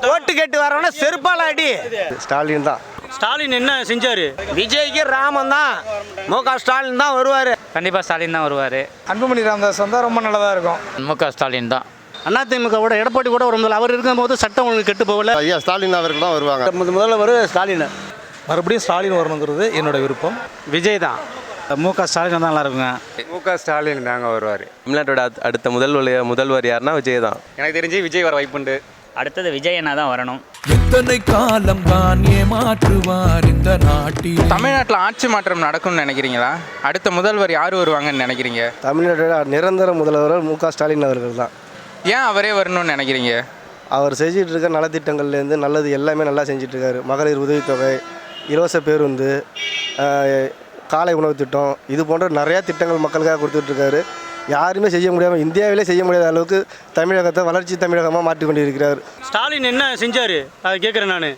ஓட்டு கேட்டு வரவன செருப்பால அடி ஸ்டாலின் தான். ஸ்டாலின் என்ன செஞ்சாரு? விஜய்க்கு ராமன் தான். மு க ஸ்டாலின் தான் வருவார். கண்டிப்பாக ஸ்டாலின் தான் வருவார். அன்புமணி ராமதாஸ் வந்தால் ரொம்ப நல்லதாக இருக்கும். மு க ஸ்டாலின் தான். அதிமுகவோட எடப்பாடி கூட வரும் அவர் இருக்கும்போது சட்டம் ஒழுங்கு கெட்டு போகல. ஐயா ஸ்டாலின் அவர்கள் தான் வருவாங்க. முதல்ல வரு ஸ்டாலின். மறுபடியும் ஸ்டாலின் வரணுங்கிறது என்னோட விருப்பம். விஜய் தான். மு க ஸ்டாலின் தான் நல்லா இருக்குங்க. மு க ஸ்டாலின் தாங்க வருவார். தமிழ்நாட்டோட அடுத்த முதல்வர் முதல்வர் யாருன்னா விஜய் தான். எனக்கு தெரிஞ்சு விஜய் வர வாய்ப்புண்டு அடுத்தது விஜய் அண்ணா தான் வரணும். எத்தனை காலம் தான் ஏமாற்றுவார் இந்த நாட்டில்? தமிழ்நாட்டில் ஆட்சி மாற்றம் நடக்கும்னு நினைக்கிறீங்களா? அடுத்த முதல்வர் யார் வருவாங்கன்னு நினைக்கிறீங்க? தமிழ்நாட்டோட நிரந்தர முதல்வர் மு க ஸ்டாலின் அவர்கள் தான். ஏன் அவரே வரணும்னு நினைக்கிறீங்க? அவர் செஞ்சிட்டு இருக்க நலத்திட்டங்கள்லேருந்து நல்லது எல்லாமே நல்லா செஞ்சுட்டு இருக்காரு மகளிர் உதவித்தொகை இலவச பேருந்து காலை உணவு திட்டம் இது போன்ற நிறையா திட்டங்கள் மக்களுக்காக கொடுத்துட்ருக்காரு. யாருமே செய்ய முடியாமல் இந்தியாவிலே செய்ய முடியாத அளவுக்கு தமிழகத்தை வளர்ச்சி தமிழகமாக மாற்றிக்கொண்டிருக்கிறார். ஸ்டாலின் என்ன செஞ்சார்? அதை கேட்குறேன் நான்.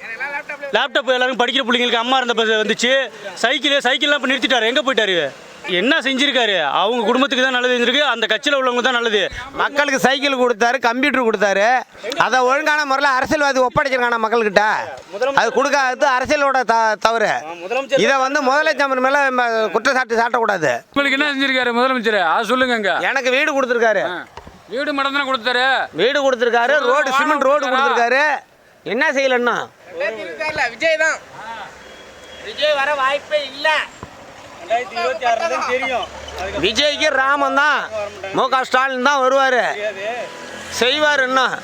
லேப்டாப் எல்லாரும் படிக்கிற பிள்ளைங்களுக்கு அம்மா இருந்த பஸ் வந்துச்சு. சைக்கிள் சைக்கிள்லாம் இப்போ நிறுத்திட்டாரு. எங்கே போயிட்டாரு என்ன செஞ்சிருக்காரு? அவங்க குடும்பத்துக்கு தான் நல்லது செஞ்சிருக்கு அந்த கட்சியில் உள்ளவங்க தான் நல்லது. மக்களுக்கு சைக்கிள் கொடுத்தாரு கம்ப்யூட்டர் கொடுத்தாரு. அதை ஒழுங்கான முறையில் அரசியல்வாதி ஒப்படைச்சிருக்கான மக்கள்கிட்ட? அது கொடுக்காதது அரசியலோட த தவறு. இதை வந்து முதலமைச்சர் மேலே குற்றச்சாட்டு சாட்டக்கூடாது. உங்களுக்கு என்ன செஞ்சிருக்காரு முதலமைச்சர்? அது சொல்லுங்க எனக்கு வீடு கொடுத்துருக்காரு. வீடு மட்டும் தானே கொடுத்தாரு? வீடு கொடுத்துருக்காரு ரோடு சிமெண்ட் ரோடு கொடுத்துருக்காரு. என்ன செய்யலன்னா விஜய் தான். விஜய் வர வாய்ப்பே இல்லை. விஜய்க்கு ராமன் தான். மு க ஸ்டாலின் தான் வருவார். செய்வார் இன்னும்.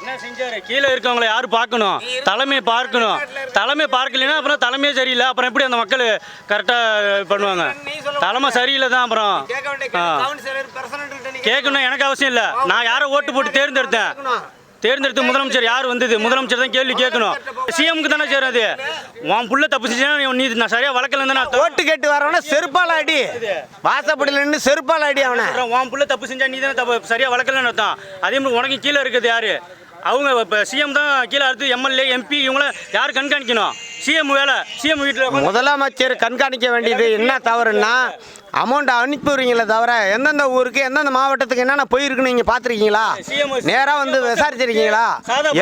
என்ன செஞ்சாரு? கீழே இருக்கவங்கள யாரு பார்க்கணும்? தலைமை பார்க்கணும். தலைமை பார்க்கலைன்னா அப்புறம் தலைமையே சரியில்லை. அப்புறம் எப்படி அந்த மக்கள் கரெக்டாக பண்ணுவாங்க? தலைமை சரியில்லை தான் அப்புறம். கேட்கணும் எனக்கு அவசியம் இல்லை. நான் யாரை ஓட்டு போட்டு தேர்ந்தெடுத்தேன். தேர்ந்தெடுத்து முதலமைச்சர் யார் வந்தது? முதலமைச்சர் தான் கேள்வி கேட்கணும். சிஎம்க்கு தானே சேரும் அது? உன் புள்ள தப்பு செஞ்சா நீ நான் சரியா வளர்க்கலன்னு நான் ஓட்டு கேட்டு வரவன செருப்பால அடி. வாசப்படியில் நின்று செருப்பால அடி அவனை. உன் புள்ள தப்பு செஞ்சா நீ தானே தப்பு சரியா வளர்க்கலன்னு அர்த்தம். அதே மாதிரி உனக்கு கீழே இருக்குது யாரு? அவங்க இப்போ சிஎம் தான் கீழே அடுத்து எம்எல்ஏ எம்பி இவங்கள யார் கண்காணிக்கணும்? சிஎம் வேலை. சிஎம் வீட்டில் முதலமைச்சர் கண்காணிக்க வேண்டியது என்ன தவறுன்னா அமௌண்ட் அனுப்பிடுறீங்களே தவிர எந்தெந்த ஊருக்கு எந்தெந்த மாவட்டத்துக்கு என்னென்ன போயிருக்குன்னு நீங்கள் பார்த்துருக்கீங்களா? நேராக வந்து விசாரிச்சிருக்கீங்களா?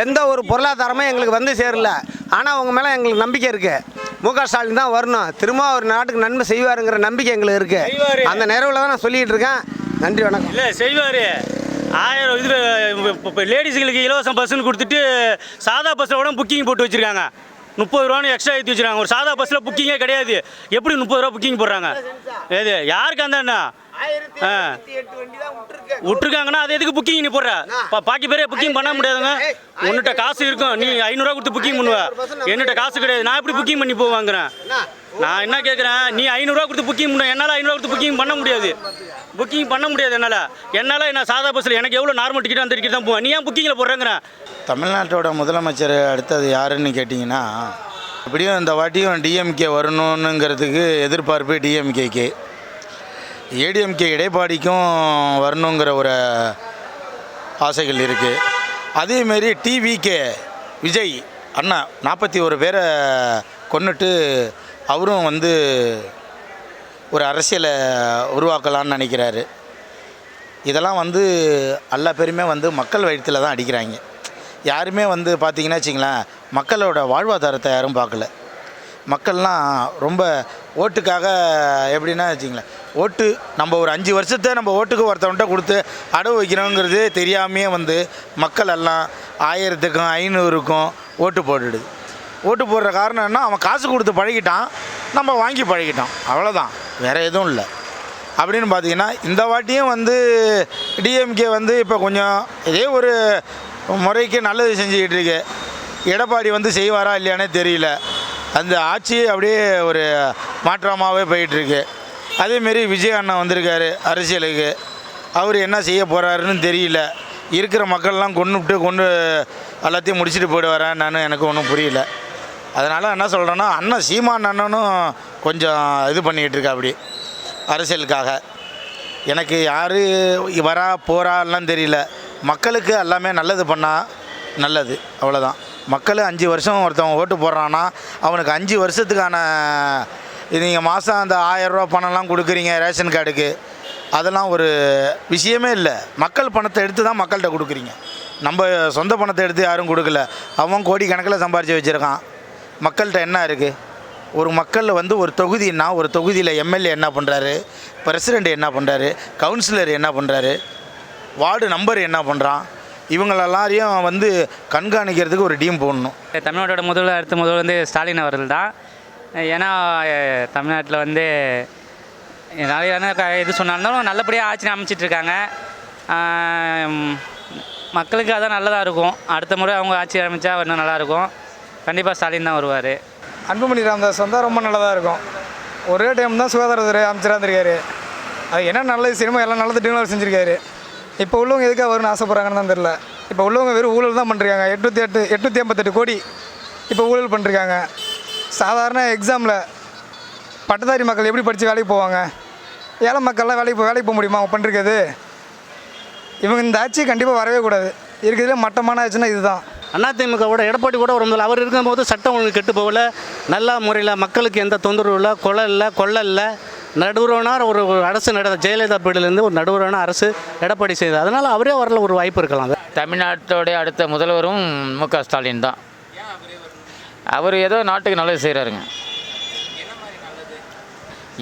எந்த ஒரு பொருளாதாரமும் எங்களுக்கு வந்து சேரல. ஆனால் உங்கள் மேலே எங்களுக்கு நம்பிக்கை இருக்குது மு க ஸ்டாலின் தான் வரணும். திரும்ப ஒரு நாட்டுக்கு நன்மை செய்வாருங்கிற நம்பிக்கை எங்களுக்கு இருக்குது அந்த நிறைவில் தான் நான் சொல்லிகிட்டு இருக்கேன். நன்றி வணக்கம். இல்லை செய்வார். ஆயிரம் இது லேடிஸுங்களுக்கு இலவசம் பஸ்ஸுன்னு கொடுத்துட்டு சாதா பஸ்ஸில் கூட புக்கிங் போட்டு வச்சுருக்காங்க. முப்பது ரூபான்னு எக்ஸ்ட்ரா ஏற்றி வச்சுருக்காங்க. ஒரு சாதா பஸ்ஸில் புக்கிங்கே கிடையாது. எப்படி முப்பது ரூபா புக்கிங் போடுறாங்க? ஏது யாருக்கு அந்த அண்ணா? விட்டுருக்காங்கன்னா அது எதுக்கு புக்கிங் நீ போடுற? பா- பாக்கி பேரே புக்கிங் பண்ண முடியாதுங்க. உன்கிட்ட காசு இருக்கும். நீ ஐநூறுரூவா கொடுத்து புக்கிங் பண்ணுவ. என்னட்ட காசு கிடையாது. நான் எப்படி புக்கிங் பண்ணி போவாங்கிறேன் நான் என்ன கேட்குறேன் நீ ஐநூறுரூவா கொடுத்து புக்கிங் பண்ண என்னால் ஐநூறுரூவா கொடுத்து புக்கிங் பண்ண முடியாது. புக்கிங் பண்ண முடியாது என்னால். என்னால் நான் சாதா பஸ்ஸில் எனக்கு எவ்வளோ நார்மல் டிக்கெட் அந்த டிக்கெட் தான் போவேன். நீ ஏன் புக்கிங்கில் போடுறேங்கிறேன் தமிழ்நாட்டோட முதலமைச்சர் அடுத்தது யாருன்னு கேட்டிங்கன்னா எப்படியும் இந்த வாட்டியும் டிஎம்கே வரணுங்கிறதுக்கு எதிர்பார்ப்பு டிஎம்கேக்கு ஏடிஎம்கே இடைப்பாடிக்கும் வரணுங்கிற ஒரு ஆசைகள் இருக்குது அதேமாரி டிவிகே விஜய் அண்ணா நாற்பத்தி ஒரு பேரை கொண்டுட்டு அவரும் வந்து ஒரு அரசியலை உருவாக்கலான்னு நினைக்கிறாரு. இதெல்லாம் வந்து எல்லா பேருமே வந்து மக்கள் வயிற்றில் தான் அடிக்கிறாங்க. யாருமே வந்து பார்த்தீங்கன்னா வச்சிங்களேன் மக்களோட வாழ்வாதாரத்தை யாரும் பார்க்கல. மக்கள்லாம் ரொம்ப ஓட்டுக்காக எப்படின்னா வச்சிங்களேன் ஓட்டு நம்ம ஒரு அஞ்சு வருஷத்தை நம்ம ஓட்டுக்கு ஒருத்தவன்ட்ட கொடுத்து அடவு வைக்கிறோங்கிறது தெரியாமையே வந்து மக்கள் எல்லாம் ஆயிரத்துக்கும் ஐநூறுக்கும் ஓட்டு போட்டுடுது. ஓட்டு போடுற காரணம் என்ன? அவன் காசு கொடுத்து பழகிட்டான் நம்ம வாங்கி பழகிட்டோம். அவ்வளோதான் வேறு எதுவும் இல்லை. அப்படின்னு பார்த்தீங்கன்னா இந்த வாட்டியும் வந்து டிஎம்கே வந்து இப்போ கொஞ்சம் இதே ஒரு முறைக்கு நல்லது செஞ்சுக்கிட்டு இருக்கு. எடப்பாடி வந்து செய்வாரா இல்லையானே தெரியல. அந்த ஆட்சி அப்படியே ஒரு மாற்றமாகவே போயிட்டுருக்கு அதேமாரி விஜய் அண்ணா வந்திருக்காரு அரசியலுக்கு. அவர் என்ன செய்ய போகிறாருன்னு தெரியல. இருக்கிற மக்கள்லாம் கொண்டுட்டு கொண்டு எல்லாத்தையும் முடிச்சுட்டு போயிடுவாரான்னு நான் எனக்கு ஒன்றும் புரியல. அதனால் என்ன சொல்கிறேன்னா அண்ணன் சீமான் அண்ணனும் கொஞ்சம் இது பண்ணிக்கிட்டு இருக்கா அப்படி அரசியலுக்காக. எனக்கு யார் வரா போகிறாலாம் தெரியல. மக்களுக்கு எல்லாமே நல்லது பண்ணால் நல்லது அவ்வளோதான் மக்கள் அஞ்சு வருஷம் ஒருத்தவன் ஓட்டு போடுறான்னா அவனுக்கு அஞ்சு வருஷத்துக்கான இது நீங்கள் மாதம் அந்த ஆயரூவா பணம்லாம் கொடுக்குறீங்க ரேஷன் கார்டுக்கு அதெல்லாம் ஒரு விஷயமே இல்லை. மக்கள் பணத்தை எடுத்து தான் மக்கள்கிட்ட கொடுக்குறீங்க. நம்ம சொந்த பணத்தை எடுத்து யாரும் கொடுக்கல. அவன் கோடி கணக்கில் சம்பாரித்து வச்சுருக்கான். மக்கள்கிட்ட என்ன இருக்குது ஒரு மக்களில் வந்து ஒரு தொகுதின்னா ஒரு தொகுதியில் எம்எல்ஏ என்ன பண்ணுறாரு பிரசிடெண்ட் என்ன பண்ணுறாரு கவுன்சிலர் என்ன பண்ணுறாரு வார்டு நம்பர் என்ன பண்ணுறான் இவங்களெல்லாரையும் வந்து கண்காணிக்கிறதுக்கு ஒரு டீம் போடணும். தமிழ்நாட்டோட முதல்வர் அடுத்த முதல்வர் வந்து ஸ்டாலின் அவர்கள் தான். ஏன்னா தமிழ்நாட்டில் வந்து நிறைய என்ன இது சொன்னாலும் நல்லபடியாக ஆட்சி அமைச்சிட்டு இருக்காங்க. மக்களுக்கு அதான் நல்லதாக இருக்கும். அடுத்த முறை அவங்க ஆட்சி அமைச்சா இன்னும் நல்லாயிருக்கும் கண்டிப்பாக ஸ்டாலின் தான் வருவார். அன்புமணி ராமதாஸ் வந்தால் ரொம்ப நல்லதாக இருக்கும். ஒரே டைம் தான் சுகாதாரத்துறை அமைச்சராக இருந்திருக்காரு. அது என்ன நல்லது சினிமா எல்லாம் நல்ல திட்டங்களும் அவர் செஞ்சுருக்காரு. இப்போ உள்ளவங்க எதுக்காக வரும்னு ஆசைப்பட்றாங்கன்னு தான் தெரில இப்போ உள்ளவங்க வெறும் ஊழல் தான் பண்ணுறாங்க எட்நூற்றி எட்டு எட்நூற்றி ஐம்பத்தெட்டு கோடி இப்போ ஊழல் பண்ணிருக்காங்க சாதாரண எக்ஸாமில் பட்டதாரி மக்கள் எப்படி படித்து வேலைக்கு போவாங்க? ஏழை மக்கள்லாம் வேலைக்கு போ வேலைக்கு போக முடியுமா? அவங்க பண்ணிருக்கிறது இவங்க இந்த ஆட்சி கண்டிப்பாக வரவே கூடாது. இருக்கிறதுல மட்டமான ஆட்சினா இதுதான். அதிமுகவோட எடப்பாடி கூட ஒரு முதல்ல அவர் இருக்கும்போது சட்டம் ஒழுங்கு கெட்டு போகல. நல்ல முறையில் மக்களுக்கு எந்த தொந்தரவும் இல்லை கொலை இல்லை கொள்ளை இல்லை. நடுவரான ஒரு ஒரு அரசு நட ஜெயலலிதா பீடிலேருந்து ஒரு நடுவரான அரசு எடப்பாடி செய்தது அதனால் அவரே வரல ஒரு வாய்ப்பு இருக்கலாம். தமிழ்நாட்டோடைய அடுத்த முதல்வரும் மு க ஸ்டாலின் தான். அவர் ஏதோ நாட்டுக்கு நல்லது செய்கிறாருங்க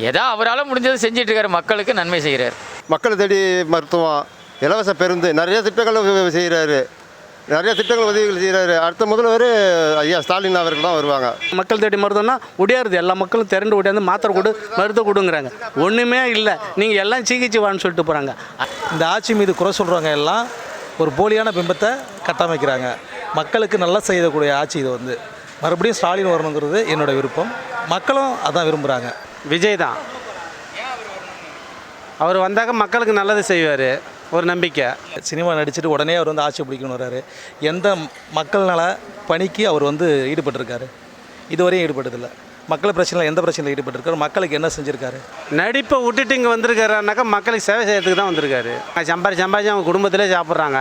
ஏதோ அவரால் முடிஞ்சதை செஞ்சிட்டு இருக்காரு மக்களுக்கு நன்மை செய்கிறார். மக்களை தேடி மருத்துவம் இலவச பேருந்து நிறைய திட்டங்கள் செய்கிறாரு நிறைய திட்டங்கள் உதவிகள் செய்கிறாரு அடுத்த முதல்வர் ஐயா ஸ்டாலின் அவர்கள் தான் வருவாங்க. மக்கள் தேடி மருத்துவம்னா ஒடியாருது. எல்லா மக்களும் திரண்டு ஓடியாந்து மாத்திரை கொடு மருத்துவம் கொடுங்கிறாங்க. ஒன்றுமே இல்லை. நீங்கள் எல்லாம் சிகிச்சை வான்னு சொல்லிட்டு போகிறாங்க இந்த ஆட்சி மீது குறை சொல்கிறவங்க எல்லாம் ஒரு போலியான பிம்பத்தை கட்டமைக்கிறாங்க. மக்களுக்கு நல்லா செய்யக்கூடிய ஆட்சி இது வந்து. மறுபடியும் ஸ்டாலின் வரணுங்கிறது என்னோட விருப்பம். மக்களும் அதான் விரும்புகிறாங்க விஜய் தான். அவர் வந்தாக்க மக்களுக்கு நல்லது செய்வார். ஒரு நம்பிக்கை. சினிமா நடிச்சுட்டு உடனே அவர் வந்து ஆட்சி பிடிக்கணும் வர்றாரு. எந்த மக்கள் நல பணிக்கு அவர் வந்து ஈடுபட்டிருக்காரு? இதுவரையும் ஈடுபட்டதில்லை. மக்கள் பிரச்சனையில் எந்த பிரச்சனையில் ஈடுபட்டிருக்காரு? மக்களுக்கு என்ன செஞ்சுருக்காரு? நடிப்பை விட்டுட்டு இங்கே வந்திருக்காருனாக்கா மக்களுக்கு சேவை செய்யறதுக்கு தான் வந்திருக்காரு. சம்பாரி சம்பாரிச்சு அவங்க குடும்பத்திலே சாப்பிட்றாங்க.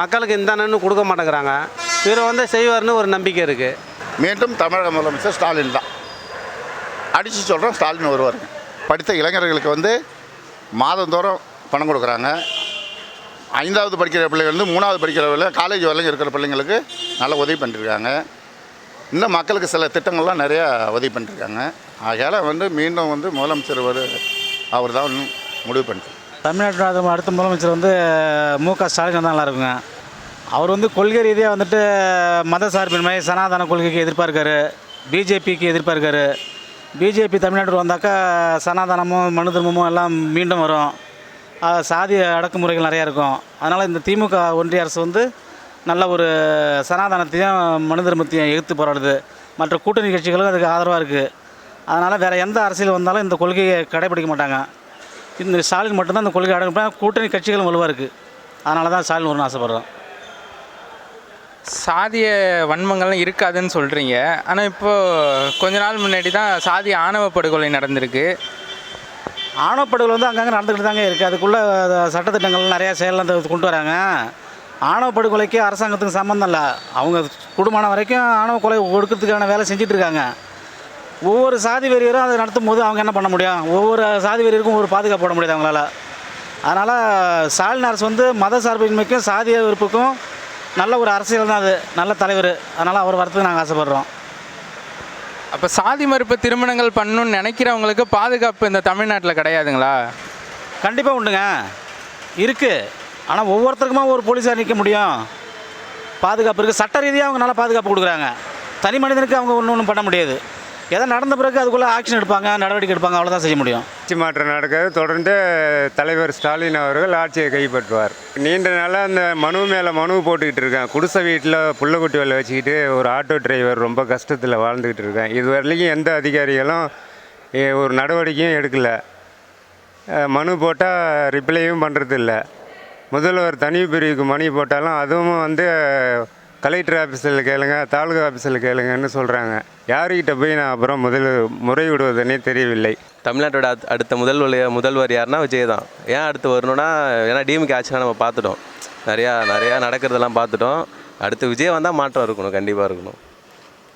மக்களுக்கு இந்தானு கொடுக்க மாட்டேங்கிறாங்க. இவர் வந்து செய்வார்னு ஒரு நம்பிக்கை இருக்குது மீண்டும் தமிழக முதலமைச்சர் ஸ்டாலின் தான். அடித்து சொல்கிறோம் ஸ்டாலின் வருவார். படித்த இளைஞர்களுக்கு வந்து மாதந்தோறும் பணம் கொடுக்குறாங்க. ஐந்தாவது படிக்கிற பிள்ளைங்க வந்து மூணாவது படிக்கிற பிள்ளை காலேஜ் வரலைங்க இருக்கிற பிள்ளைங்களுக்கு நல்ல உதவி பண்ணிருக்காங்க. இன்னும் மக்களுக்கு சில திட்டங்கள்லாம் நிறையா உதவி பண்ணிருக்காங்க. ஆகையால் வந்து மீண்டும் வந்து முதலமைச்சர் வரு அவர் தான் முடிவு பண்ணிட்டு தமிழ்நாட்டோட அடுத்த முதலமைச்சர் வந்து மு க ஸ்டாலின் தான் நல்லா இருக்குங்க. அவர் வந்து கொள்கை ரீதியாக வந்துட்டு மத சார்பின்மை சனாதன கொள்கைக்கு எதிர்ப்பாக இருக்காரு பிஜேபிக்கு எதிர்ப்பாக இருக்காரு பிஜேபி தமிழ்நாட்டில் வந்தாக்கா சனாதனமும் மனு தர்மமும் எல்லாம் மீண்டும் வரும். சாதி அடக்குமுறைகள் நிறையா இருக்கும். அதனால் இந்த திமுக ஒன்றிய அரசு வந்து நல்ல ஒரு சனாதனத்தையும் மனு தர்மத்தையும் எதிர்த்து போராடுது. மற்ற கூட்டணி கட்சிகளும் அதுக்கு ஆதரவாக இருக்குது அதனால் வேறு எந்த அரசியல் வந்தாலும் இந்த கொள்கையை கடைபிடிக்க மாட்டாங்க. இந்த ஸ்டாலின் மட்டும்தான் இந்த கொள்கை அடங்க கூட்டணி கட்சிகளும் வலுவாக இருக்குது அதனால தான் ஸ்டாலின் வரணும்னு ஆசைப்பட்றோம் சாதிய வன்மங்கள்லாம் இருக்காதுன்னு சொல்கிறீங்க ஆனால் இப்போது கொஞ்ச நாள் முன்னாடி தான் சாதி ஆணவ படுகொலை நடந்திருக்கு. ஆணவப்படுகொலை வந்து அங்கங்கே நடந்துக்கிட்டு தாங்க இருக்குது அதுக்குள்ளே சட்டத்திட்டங்கள் நிறையா செயலாம் கொண்டு வராங்க. ஆணவ படுகொலைக்கு அரசாங்கத்துக்கு சம்மந்தம் இல்லை. அவங்க குடும்பம் வரைக்கும் ஆணவ கொலை கொடுக்கறதுக்கான வேலை செஞ்சிட்ருக்காங்க ஒவ்வொரு சாதி வெறியரும் அதை நடத்தும் போது அவங்க என்ன பண்ண முடியும்? ஒவ்வொரு சாதி வெறியருக்கும் ஒரு பாதுகாப்பு போட முடியாது அவங்களால. அதனால் ஸ்டாலின் அரசு வந்து மத சார்பின்மைக்கும் சாதிய வெறுப்புக்கும் நல்ல ஒரு அரசியல் தான் அது. நல்ல தலைவர். அதனால் அவர் வரத்துக்கு நாங்கள் ஆசைப்படுறோம். அப்போ சாதி மறுப்பு திருமணங்கள் பண்ணணும்னு நினைக்கிறவங்களுக்கு பாதுகாப்பு இந்த தமிழ்நாட்டில் கிடையாதுங்களா? கண்டிப்பாக உண்டுங்க. இருக்குது ஆனால் ஒவ்வொருத்தருக்குமா ஒரு போலீஸார் நிற்க முடியும். பாதுகாப்பு இருக்குது சட்ட ரீதியாக அவங்க நல்லா பாதுகாப்பு கொடுக்குறாங்க. தனி மனிதனுக்கு அவங்க ஒன்றும் ஒன்றும் பண்ண முடியாது. எதோ நடந்த பிறகு அதுக்குள்ளே ஆக்ஷன் எடுப்பாங்க நடவடிக்கை எடுப்பாங்க அவ்வளோதான் செய்ய முடியும். ஆட்சி மாற்றம் நடக்கிறது. தொடர்ந்து தலைவர் ஸ்டாலின் அவர்கள் ஆட்சியை கைப்பற்றுவார். நீண்ட நாளாக அந்த மனு மேலே மனு போட்டுக்கிட்டு இருக்கேன். குடிசை வீட்டில் புள்ளக்குட்டி வேலை வச்சுக்கிட்டு ஒரு ஆட்டோ டிரைவர் ரொம்ப கஷ்டத்தில் வாழ்ந்துக்கிட்டு இருக்கேன். இது வரைக்கும் எந்த அதிகாரிகளும் ஒரு நடவடிக்கையும் எடுக்கலை. மனு போட்டால் ரிப்ளையும் பண்ணுறது இல்லை முதல்வர் தனி பிரிவுக்கு மணி போட்டாலும் அதுவும் வந்து கலெக்டர் ஆஃபீஸில் கேளுங்க தாலுகா ஆஃபீஸில் கேளுங்கன்னு சொல்கிறாங்க யாருக்கிட்ட போய் நான் அப்புறம் முதல் முறையிடுவதுன்னே தெரியவில்லை. தமிழ்நாட்டோட அத்- அடுத்த முதல் வழிய- முதல்வர் யாருன்னா விஜய் தான். ஏன் அடுத்து வரணும்னா ஏன்னா டிஎம்கே ஆட்சிலாம் நம்ம பார்த்துட்டோம். நிறையா நிறையா நடக்கிறதெல்லாம் பார்த்துட்டோம். அடுத்து விஜய் வந்தால் மாற்றம் இருக்கணும் கண்டிப்பாக இருக்கணும்.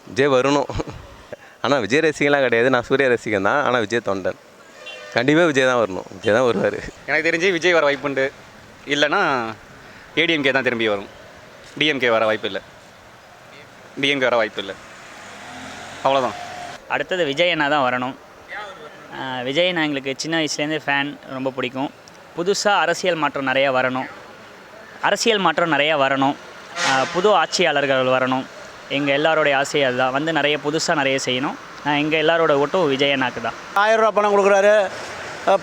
விஜய் வரணும். ஆனால் விஜய் ரசிகன்லாம் கிடையாது. நான் சூர்யா ரசிகன் தான். ஆனால் விஜய் தொண்டன். கண்டிப்பாக விஜய் தான் வரணும். விஜய் தான் வருவார். எனக்கு தெரிஞ்சு விஜய் வர வாய்ப்புண்டு இல்லைன்னா ஏடிஎம்கே தான் திரும்பி வரும். டிஎம்கே வர வாய்ப்பு இல்லை. டிஎம்கே வர வாய்ப்பு இல்லை. அவ்வளோதான் அடுத்தது விஜய் அண்ணா தான் வரணும். விஜய் அண்ணா எங்களுக்கு சின்ன வயசுலேருந்தே ஃபேன் ரொம்ப பிடிக்கும். புதுசாக அரசியல் மாற்றம் நிறையா வரணும். அரசியல் மாற்றம் நிறையா வரணும். புது ஆட்சியாளர்கள் வரணும். எங்கள் எல்லாரோடைய ஆசை அதுதான். வந்து நிறைய புதுசாக நிறைய செய்யணும். எங்கள் எல்லாரோட ஓட்டும் விஜய் அண்ணாக்கு தான். ஆயிரம் ரூபா பணம் கொடுக்குறாரு.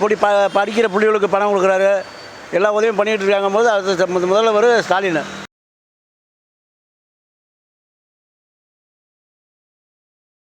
புடி ப படிக்கிற பிள்ளைகளுக்கு பணம் கொடுக்குறாரு. எல்லா உதவியும் பண்ணிகிட்டு இருக்காங்க. போது அது முதல்வர் ஸ்டாலின்.